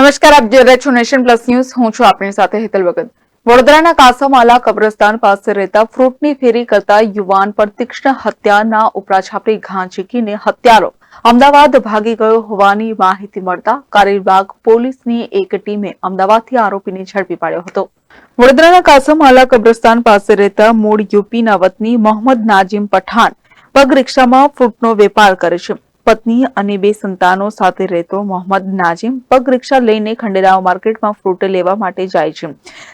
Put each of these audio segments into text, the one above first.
નમસ્કાર, આપ જોઈ રહ્યા નેશન પ્લસ ન્યૂઝ. હું છું આપની સાથે હેતલ ભગત. વડોદરાના કાસામાલા કબ્રસ્તાન પાસે રહેતા ફ્રૂટની ફેરી કરતા યુવાન પર તીક્ષ્ણ હત્યાના ઉપરાછાપરી ઘા ઝીકીને હત્યારો. અમદાવાદ ભાગી ગયો હોવાની માહિતી મળતા કારેલબાગ પોલીસની એક ટીમે અમદાવાદથી આરોપીને ઝડપી પાડ્યો હતો. વડોદરાના કાસામાલા કબ્રસ્તાન પાસે રહેતા મૂળ યુપીના વતની મોહમ્મદ નાજીમ પઠાણ પગ રિક્ષામાં ફ્રૂટનો વેપાર કરે છે. પત્ની અને બે સંતાનો સાથે રહેતો મોહમ્મદ નાજીમ પગ રિક્ષા લઈને ખંડેરાવ માર્કેટમાં ફ્રૂટ લેવા માટે જાય છે.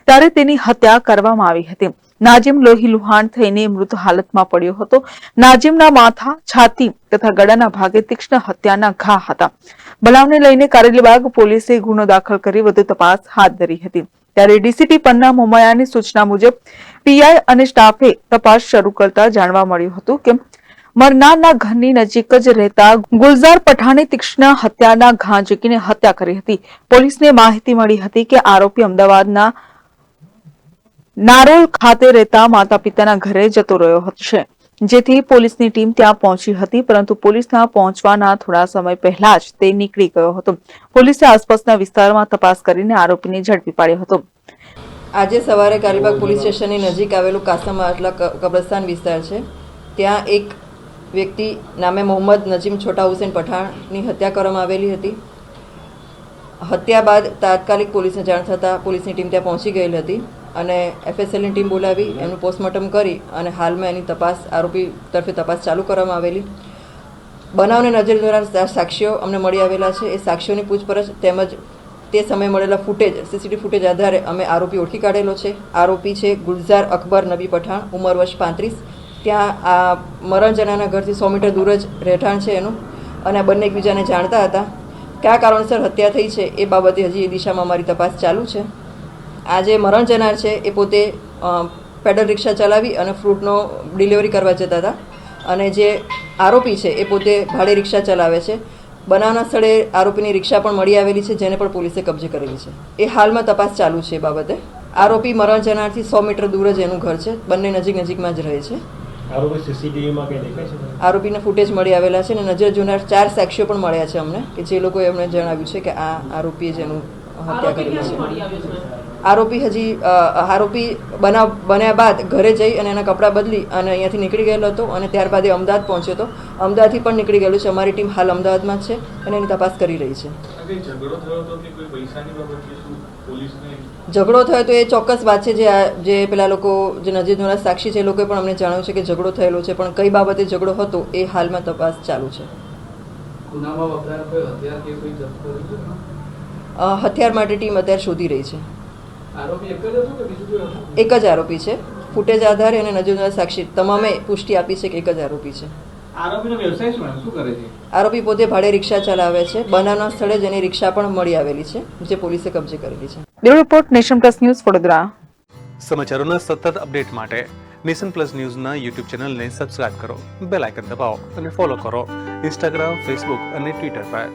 ત્યારે તેની હત્યા કરવામાં આવી હતી. નાજીમ લોહી લુહાણ થઈને મૃત હાલતમાં પડ્યો હતો. નાજીમના માથા, છાતી તથા ગળાના ભાગે તીક્ષ્ણ હત્યાના ઘા હતા. બનાવને લઈને કારેલીબાગ પોલીસે ગુનો દાખલ કરી વધુ તપાસ હાથ ધરી હતી. ત્યારે ડીસીપી પન્ના મોમયાની સૂચના મુજબ પીઆઈ અને સ્ટાફે તપાસ શરૂ કરતા જાણવા મળ્યું હતું કે મરનારના ઘરની નજીક જ રહેતા ગુલઝાર પઠાણે તીક્ષ્ણ હત્યાના ઘા ઝીકીને હત્યા કરી હતી. પોલીસને માહિતી મળી હતી કે આરોપી અમદાવાદના નારોલ ખાતે રહેતા માતા પિતાના ઘરે જતો રહ્યો છે. જેથી પોલીસની ટીમ ત્યાં પહોંચી હતી, પરંતુ પોલીસના પહોંચવાના થોડા સમય પહેલા જ તે નીકળી ગયો હતો. પોલીસે આસપાસના વિસ્તારમાં તપાસ કરીને આરોપીને ઝડપી પાડ્યો હતો. આજે સવારે કાલીબાગ પોલીસ સ્ટેશનની નજીક આવેલું કાસમ આટલા કબ્રસ્તાન વિસ્તાર છે. ત્યાં એક વ્યક્તિ નામે મોહમ્મદ નજીમ છોટા હુસેન પઠાણની હત્યા કરવામાં આવેલી હતી. હત્યા બાદ તાત્કાલિક પોલીસને જાણ થતાં પોલીસની ટીમ ત્યાં પહોંચી ગયેલી હતી અને એફએસએલની ટીમ બોલાવી, એનું પોસ્ટમોર્ટમ કરી અને હાલમાં એની તપાસ, આરોપી તરફે તપાસ ચાલુ કરવામાં આવેલી. બનાવને નજર દ્વારા સાક્ષીઓ અમને મળી આવેલા છે. એ સાક્ષીઓની પૂછપરછ તેમજ તે સમયે મળેલા ફૂટેજ, સીસીટીવી ફૂટેજ આધારે અમે આરોપી ઓળખી કાઢેલો છે. આરોપી છે ગુલઝાર અકબર નબી પઠાણ, ઉંમર વર્ષ પાંત્રીસ. ત્યાં આ મરણ જનાના ઘરથી સો મીટર દૂર જ રહેઠાણ છે એનું. અને આ બંને એકબીજાને જાણતા હતા કયા કારણસર હત્યા થઈ છે એ બાબતે હજી એ દિશામાં અમારી તપાસ ચાલુ છે. આ જે મરણ જનાર છે એ પોતે પેડલ રિક્ષા ચલાવી અને ફ્રૂટનો ડિલિવરી કરવા જતા હતા. અને જે આરોપી છે એ પોતે ભાડે રિક્ષા ચલાવે છે. બનાવના સ્થળે આરોપીની રિક્ષા પણ મળી આવેલી છે, જેને પણ પોલીસે કબજે કરેલી છે. એ હાલમાં તપાસ ચાલુ છે એ બાબતે. આરોપી મરણ જનારથી સો મીટર દૂર જ એનું ઘર છે. બંને નજીક નજીકમાં જ રહે છે. આરોપીના ફૂટેજ મળી આવેલા છે અને નજર જોનાર ચાર સાક્ષીઓ પણ મળ્યા છે અમને, કે જે લોકોએ અમને જણાવ્યું છે કે આ આરોપીએ જ એનું હત્યા કરી છે? આરોપી હજી આરોપી બનાવ બન્યા બાદ ઘરે જઈ અને એના કપડાં બદલી અને અહીંયાથી નીકળી ગયેલો હતો અને ત્યારબાદ એ અમદાવાદ પહોંચ્યો હતો. અમદાવાદથી પણ નીકળી ગયેલું છે. અમારી ટીમ હાલ અમદાવાદમાં છે અને એની તપાસ કરી રહી છે. ઝઘડો થયો હતો કે કોઈ પૈસાની બાબતે શું? પોલીસને? ઝઘડો થયો તો એ ચોક્કસ વાત છે. જે આ જે પેલા લોકો જે નજીકના સાક્ષી છે એ લોકોએ પણ અમને જણાવ્યું છે કે ઝઘડો થયેલો છે. પણ કઈ બાબતે ઝઘડો હતો એ હાલમાં તપાસ ચાલુ છે. ગુનામાં વપરાયેલ કોઈ હથિયાર કે કોઈ જપ્ત કર્યું છે અ, હથિયાર માટે ટીમ અત્યારે શોધી રહી છે. એક જ હતો કે બીજું કોઈ હતું? એક જ આરોપી છે. ફૂટેજ આધારે અને નજરના સાક્ષી તમામે પુષ્ટિ આપી છે કે એક જ આરોપી છે. આરોપીનો વ્યવસાય શું એમ? શું કરે છે? આરોપી પોતે ભાડે રિક્ષા ચલાવે છે. બનાવના સ્થળે જ એની રિક્ષા પણ મળી આવેલી છે જે પોલીસે કબજે કરેલી છે. Bureau report nation plus news Vadodara. સમાચારોના સતત અપડેટ માટે નેશન પ્લસ ન્યૂઝના યુટ્યુબ ચેનલને સબસ્ક્રાઇબ કરો બેલ આઇકન દબાવો અને ફોલો કરો. ઇન્સ્ટાગ્રામ ફેસબુક અને ટ્વિટર પર.